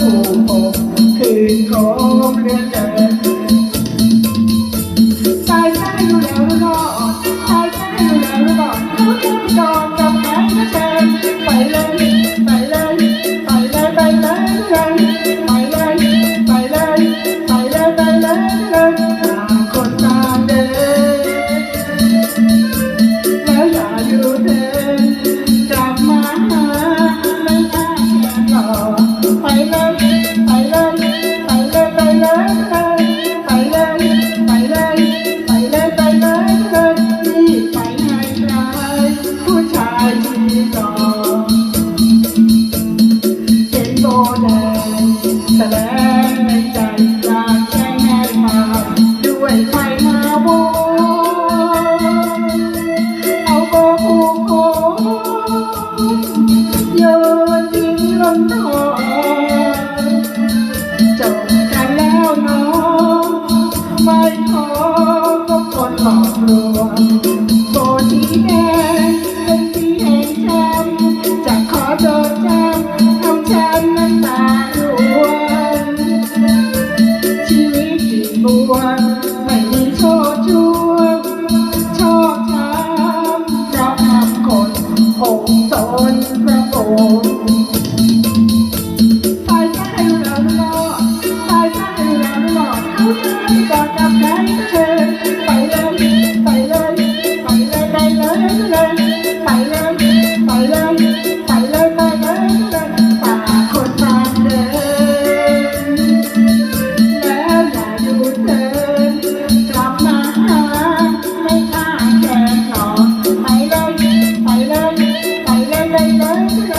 ผู้พบคืนของเรื่องเน I love you.